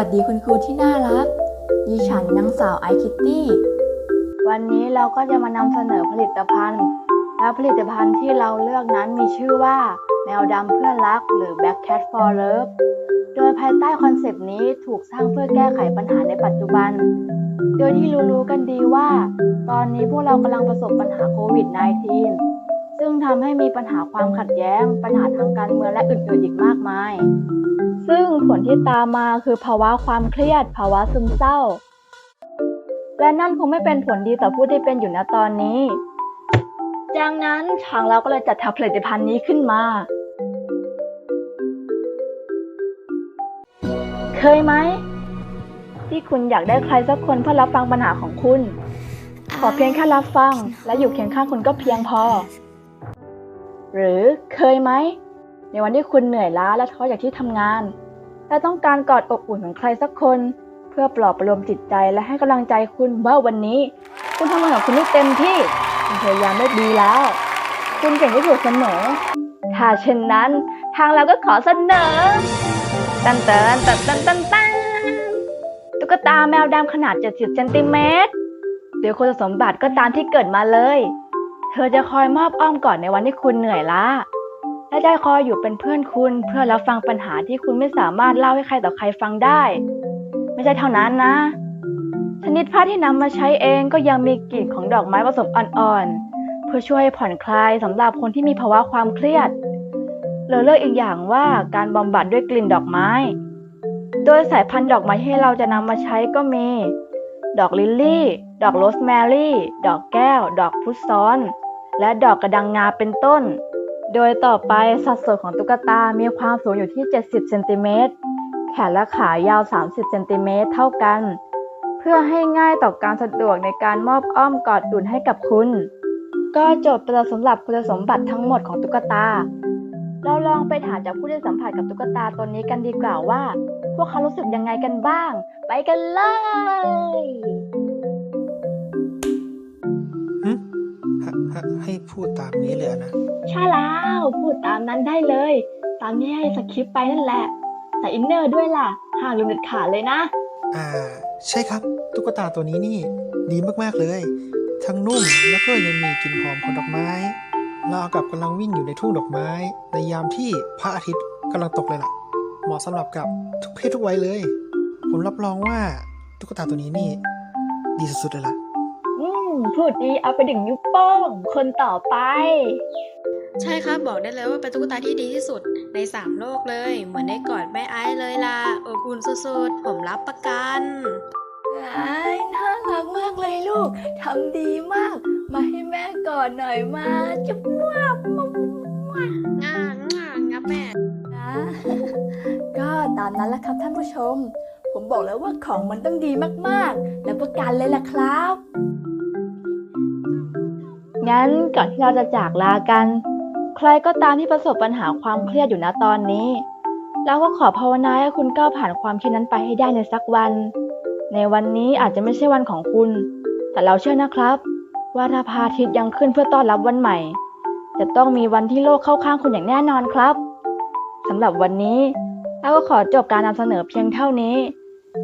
วัสดีคุณครูที่น่ารัก ดิฉันนางสาวไอคิตตี้ วันนี้เราก็จะมานำเสนอผลิตภัณฑ์ และผลิตภัณฑ์ที่เราเลือกนั้นมีชื่อว่า แมวดำเพื่อรัก หรือ Black Cat for Love โดยภายใต้คอนเซปต์นี้ถูกสร้างเพื่อแก้ไขปัญหาในปัจจุบัน โดยที่รู้ๆกันดีว่า ตอนนี้พวกเรากำลังประสบปัญหาโควิด -19 ซึ่งทำให้มีปัญหาความขัดแย้ง ปัญหาทางการเมืองและอื่นๆอีกมากมาย ซึ่งผลที่ตามมาคือภาวะความเครียด ภาวะซึมเศร้า และนั่นคงไม่เป็นผลดีต่อผู้ที่เป็นอยู่ณตอนนี้ดังนั้นทางเราก็เลยจัดทำผลิตภัณฑ์นี้ขึ้นมา เคยไหม ที่คุณอยากได้ใครสักคนเพื่อรับฟังปัญหาของคุณ ขอเพียงแค่รับฟัง และอยู่เคียงข้างคุณก็เพียงพอ หรือเคยไหม ในวันที่คุณเหนื่อยล้าและท้อจากที่ทำงาน และต้องการกอดอบอุ่นของใครสักคน เพื่อปลอบประโลมจิตใจและให้กำลังใจคุณว่าวันนี้ คุณทำงานของคุณได้เต็มที่คุณพยายามได้ดีแล้ว คุณเก่งที่สุดเสมอถ้าเช่นนั้นทางเราก็ขอเสนอตันเตันตันตันตันตันตุ๊กตาแมวดำขนาด 70เซนติเมตรโดยคุณสมบัติก็ตามที่เกิดมาเลย ธอจะคอยมอบอ้อมกอดในวันที่คุณเหนื่อยล้า และได้คอยอยู่เป็นเพื่อนคุณเพื่อรับฟังปัญหาที่คุณไม่สามารถเล่าให้ใครต่อใครฟังได้ ไม่ใช่เท่านั้นนะ ชนิดผ้าที่นำมาใช้เองก็ยังมีกลิ่นของดอกไม้ผสมอ่อนๆ เพื่อช่วยผ่อนคลายสำหรับคนที่มีภาวะความเครียดหรือเลือกอีกอย่างว่าการบำบัดด้วยกลิ่นดอกไม้ โดยสายพันธุ์ดอกไม้ที่เราจะนำมาใช้ก็มี ดอกลิลลี่ ดอกโรสแมรี่ ดอกแก้ว ดอกพุทซ้อน และดอกกระดังงาเป็นต้น โดยต่อไปสัดส่วนของตุ๊กตา มีความสูงอยู่ที่ 70เซนติเมตร แขนและขายาว 30เซนติเมตรเท่ากัน เพื่อให้ง่ายต่อการสะดวกในการมอบอ้อมกอดอุ่นให้กับคุณ ก็จบไปแล้วสำหรับคุณสมบัติทั้งหมดของตุ๊กตา เราลองไปถามจากผู้ที่สัมผัสกับตุ๊กตาตัวนี้กันดีกว่าว่า พวกเขารู้สึกยังไงกันบ้าง ไปกันเลย ให้ให้ให้พูดตามนี้เลยอะนะ ใช่แล้วพูดตามนั้นได้เลย ตามที่ให้สคริปต์ไปนั่นแหละใส่อินเนอร์ด้วยล่ะห้ามลืมเด็ดขาดเลยนะ อ่า ใช่ครับ ตุ๊กตาตัวนี้นี่ ดีมากๆเลย ทั้งนุ่มแล้วก็ยังมีกลิ่นหอมของดอกไม้ราวกับกำลังวิ่งอยู่ในทุ่งดอกไม้ ในยามที่พระอาทิตย์กำลังตกเลยล่ะ เหมาะสำหรับกับทุกเพศทุกวัยเลย ผมรับรองว่าตุ๊กตาตัวนี้นี่ ดีสุดๆเลยล่ะอืม พูดดีเอาไปดึงนิ้วโป้ง คนต่อไป ใช่ครับบอกได้เลยว่าเป็นตุ๊กตาที่ดีที่สุดในสามโลกเลย เหมือนได้กอดแม่ไอซ์เลยล่ะอบอุ่นสุดๆผมรับประกันไอ้น่ารักมากเลยลูกทำดีมาก มาให้แม่ก่อนหน่อยมาจุ๊บวับมุ้งง่าง่างับแม่นะก็ตามนั้นแหละครับท่านผู้ชม ผมบอกแล้วว่าของมันต้องดีมากๆ แล้วประกันเลยล่ะครับ งั้นก่อนที่เราจะจากลากัน ใครก็ตามที่ประสบปัญหาความเครียดอยู่นะตอนนี้ เราก็ขอภาวนาให้คุณก้าวผ่านความเครียดนั้นไปให้ได้ในสักวัน ในวันนี้อาจจะไม่ใช่วันของคุณ แต่เราเชื่อนะครับ ว่าถ้าพาทิตย์ยังขึ้นเพื่อต้อนรับวันใหม่ จะต้องมีวันที่โลกเข้าข้างคุณอย่างแน่นอนครับสำหรับวันนี้เราก็ขอจบการนำเสนอเพียงเท่านี้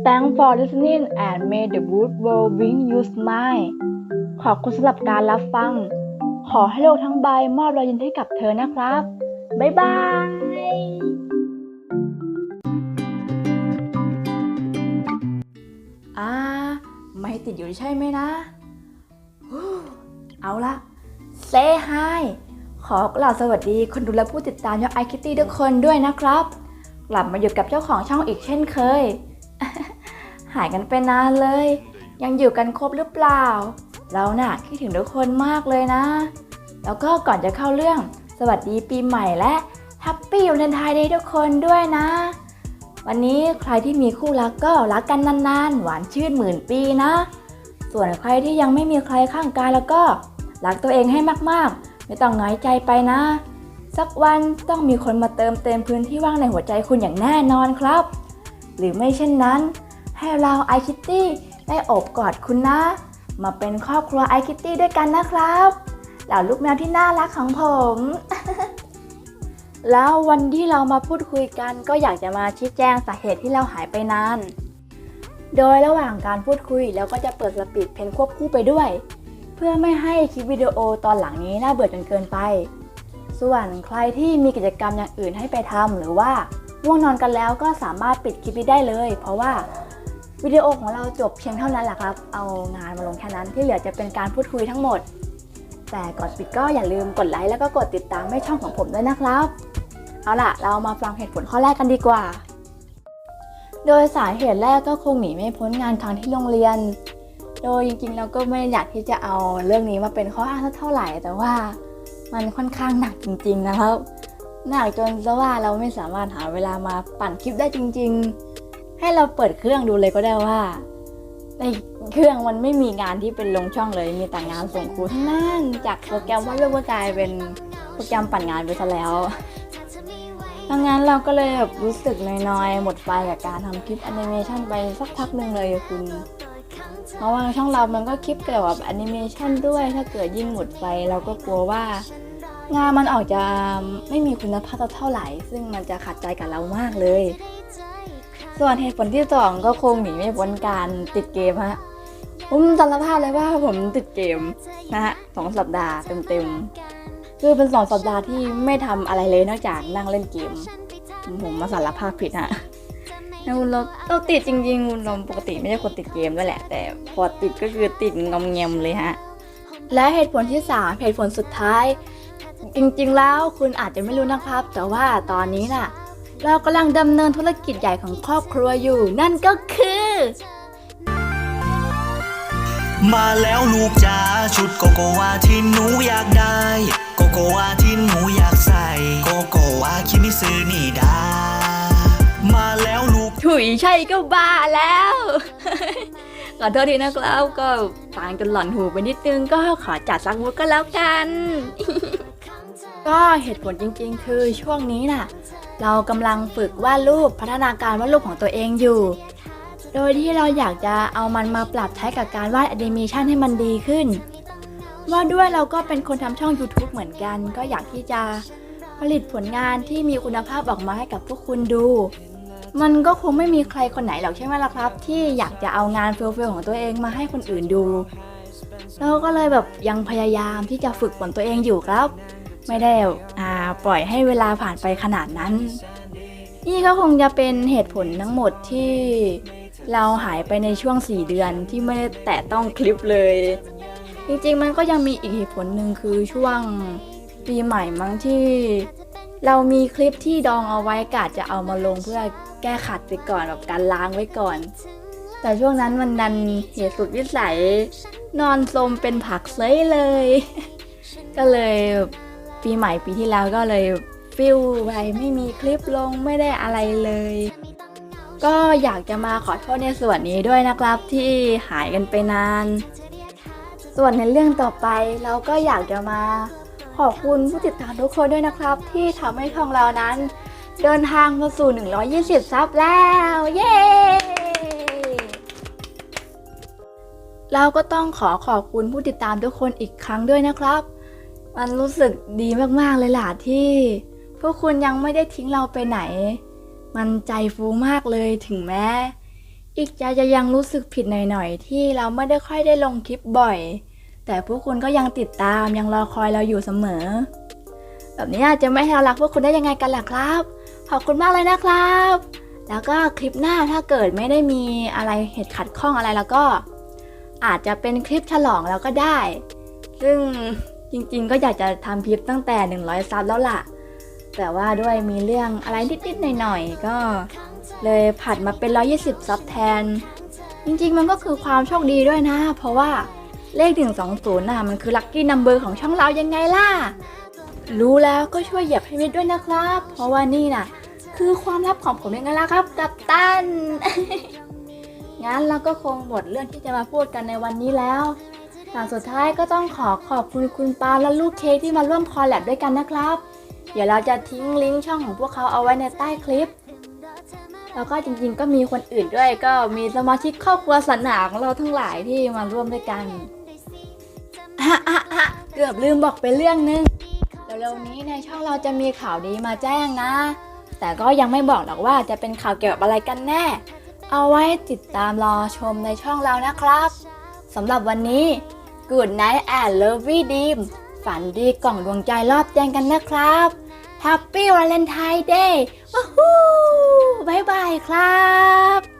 Thanks for listening and may the good world bring you smile ขอบคุณสำหรับการรับฟัง ขอให้โลกทั้งใบมอบรอยยิ้มให้กับเธอนะครับ บ๊ายบายอ่าไม่ติดอยู่ใช่ไหมนะ เอาละเซฮายขอกล่าวสวัสดีคนดูและผู้ติดตามยอดไอคิตตี้ทุกคนด้วยนะครับ กลับมาอยู่กับเจ้าของช่องอีกเช่นเคย หายกันไปนานเลย ยังอยู่กันครบหรือเปล่า เราน่ะคิดถึงทุกคนมากเลยนะ แล้วก็ก่อนจะเข้าเรื่องสวัสดีปีใหม่และแฮปปี้วันไทน์เดย์ทุกคนด้วยนะ วันนี้ใครที่มีคู่รักก็รักกันนานๆ หวานชื่นหมื่นปีนะ ส่วนใครที่ยังไม่มีใครข้างกายแล้วก็รักตัวเองให้มากๆ ไม่ต้องน้อยใจไปนะ สักวันต้องมีคนมาเติมเต็มพื้นที่ว่างในหัวใจคุณอย่างแน่นอนครับ หรือไม่เช่นนั้น ให้เราไอคิตตี้ได้อบกอดคุณนะ มาเป็นครอบครัวไอคิตตี้ด้วยกันนะครับเหล่าลูกแมวที่น่ารักของผม แล้ววันที่เรามาพูดคุยกันก็อยากจะมาชี้แจงสาเหตุที่เราหายไปนาน โดยระหว่างการพูดคุยเราก็จะเปิดสปีดเพนควบคู่ไปด้วย เพื่อไม่ให้คลิปวิดีโอตอนหลังนี้น่าเบื่อจนเกินไป ส่วนใครที่มีกิจกรรมอย่างอื่นให้ไปทำหรือว่าง่วงนอนกันแล้วก็สามารถปิดคลิปนี้ได้เลย เพราะว่า วิดีโอของเราจบเพียงเท่านั้นแหละครับ เอางานมาลงแค่นั้นที่เหลือจะเป็นการพูดคุยทั้งหมด แต่ก่อนปิดก็อย่าลืมกดไลค์แล้วก็กดติดตามให้ช่องของผมด้วยนะครับ เอาล่ะ เรามาฟังเหตุผลข้อแรกกันดีกว่า โดยสาเหตุแรกก็คงหนีไม่พ้นงานครั้งที่โรงเรียน โดยจริงๆเราก็ไม่ได้อยากที่จะเอาเรื่องนี้มาเป็นข้ออ้างเท่าไหร่ แต่ว่ามันค่อนข้างหนักจริง ๆ นะครับหนักจนซะว่าเราไม่สามารถหาเวลามาปั่นคลิปได้จริง ๆ ให้เราเปิดเครื่องดูเลยก็ได้ว่าในเครื่องมันไม่มีงานที่เป็นลงช่องเลยมีแต่งานส่งครูทั้งนั้นจากโปรแกรมวาดรูปก็กลายเป็นโปรแกรมปั่นงานไปซะแล้วดังนั้นเราก็เลยแบบรู้สึกน้อยๆ หมดไฟกับการทำคลิปแอนิเมชันไปสักพักหนึ่งเลยคุณ เพราะว่าช่องเรามันก็คลิปเกี่ยวกับแอนิเมชันด้วย ถ้าเกิดยิ่งหมดไฟเราก็กลัวว่า งานมันออกจะไม่มีคุณภาพเท่าไหร่ ซึ่งมันจะขัดใจกับเรามากเลย ส่วนเหตุผลที่สองก็คงหนีไม่พ้นการติดเกมฮะผมสารภาพเลยว่าผมติดเกมนะฮะสองสัปดาห์เต็มๆคือเป็นสองสัปดาห์ที่ไม่ทำอะไรเลยนอกจากนั่งเล่นเกม ผมมาสารภาพผิดฮะแล้วเราเราติดจริงๆเราปกติไม่ใช่คนติดเกมด้วยแหละ แต่พอติดก็คือติดงอมแงมเลยฮะและเหตุผลที่ 3 เหตุผลสุดท้าย จริงๆแล้วคุณอาจจะไม่รู้นะครับแต่ว่าตอนนี้น่ะ เรากำลังดำเนินธุรกิจใหญ่ของครอบครัวอยู่ นั่นก็คือ มาแล้วลูกจ๋าชุดโกโกวาที่หนูอยากได้ โกโกวาที่หนูอยากใส่ โกโกวาคิมิซึนี่ดามาแล้วลูกถุยใช่ก็บ้าแล้ว ขอโทษทีนะครับก็ฟังจนหล่อนหูไปนิดนึงก็ขอจัดสักมุกก็แล้วกัน ก็เหตุผลจริงๆ คือช่วงนี้น่ะ เรากำลังฝึกวาดรูปพัฒนาการวาดรูปของตัวเองอยู่ โดยที่เราอยากจะเอามันมาปรับใช้กับการวาดแอนิเมชันให้มันดีขึ้น ว่าด้วยเราก็เป็นคนทำช่อง YouTube เหมือนกัน ก็อยากที่จะผลิตผลงานที่มีคุณภาพออกมาให้กับพวกคุณดู มันก็คงไม่มีใครคนไหนหรอกใช่ไหมล่ะครับ ที่อยากจะเอางานเฟลๆของตัวเองมาให้คนอื่นดูเราก็เลยแบบยังพยายามที่จะฝึกฝนตัวเองอยู่ครับ ไม่ได้ปล่อยให้เวลาผ่านไปขนาดนั้น นี่ก็คงจะเป็นเหตุผลทั้งหมดที่เราหายไปในช่วง 4 เดือนที่ไม่ได้แตะต้องคลิปเลย จริงๆมันก็ยังมีอีกเหตุผลหนึ่งคือช่วงปีใหม่มั้งที่ เรามีคลิปที่ดองเอาไว้กาจะเอามาลงเพื่อแก้ขัดไปก่อนแบบการล้างไว้ก่อน แต่ช่วงนั้นมันดันเหตุสุดวิสัย นอนสมเป็นผักเซยเลย ก็เลย ปีใหม่ปีที่แล้วก็เลยฟิลไปไม่มีคลิปลงไม่ได้อะไรเลย ก็อยากจะมาขอโทษในส่วนนี้ด้วยนะครับที่หายกันไปนาน ส่วนในเรื่องต่อไปเราก็อยากจะมาขอบคุณผู้ติดตามทุกคนด้วยนะครับ ที่ทำให้ช่องเรานั้น เดินทางมาสู่ 120 ซับแล้ว เย้เราก็ต้องขอขอบคุณผู้ติดตามทุกคนอีกครั้งด้วยนะครับ มันรู้สึกดีมากๆเลยล่ะที่พวกคุณยังไม่ได้ทิ้งเราไปไหน มันใจฟูมากเลยถึงแม้อีกใจจะยังรู้สึกผิดหน่อยๆ ที่เราไม่ได้ค่อยได้ลงคลิปบ่อย แต่พวกคุณก็ยังติดตามยังรอคอยเราอยู่เสมอ แบบนี้จะไม่ให้เรารักพวกคุณได้ยังไงกันล่ะครับ ขอบคุณมากเลยนะครับ แล้วก็คลิปหน้าถ้าเกิดไม่ได้มีอะไรเหตุขัดข้องอะไรแล้วก็ อาจจะเป็นคลิปฉลองแล้วก็ได้ ซึ่ง จริงๆ ก็อยากจะทำคลิปตั้งแต่ 100 ซับแล้วล่ะ แต่ว่าด้วยมีเรื่องอะไรนิดๆหน่อยๆ ก็เลยผัดมาเป็น 120 ซับแทน จริงๆ มันก็คือความโชคดีด้วยนะ เพราะว่าเลข 120น่ะมันคือลัคกี้นัมเบอร์ของช่องเรายังไงล่ะ รู้แล้วก็ช่วยเหยียบให้มิดด้วยนะครับ เพราะว่านี่น่ะ คือความลับของผมยังไงล่ะครับ กัปตันงั้นเราก็คงหมดเรื่องที่จะมาพูดกันในวันนี้แล้ว แต่สุดท้ายก็ต้องขอขอบคุณคุณปาและลูกเค้กที่มาร่วมคอลแลบด้วยกันนะครับ เดี๋ยวเราจะทิ้งลิงก์ช่องของพวกเขาเอาไว้ในใต้คลิป แล้วก็จริงๆ ก็มีคนอื่นด้วยก็มีสมาชิกครอบครัวสันหนาของเราทั้งหลายที่มาร่วมด้วยกันอะอะอะเกือบลืมบอกไปเรื่องนึงเร็วๆนี้ในช่องเราจะมีข่าวดีมาแจ้งนะ แต่ก็ยังไม่บอกหรอกว่าจะเป็นข่าวเกี่ยวกับอะไรกันแน่ เอาไว้ติดตามรอชมในช่องเรานะครับสำหรับวันนี้ Good Night and Lovely Dream ฝันดีกล่องดวงใจรอบแจ้งกันนะครับ Happy Valentine Day ว้าวบ๊ายบายครับ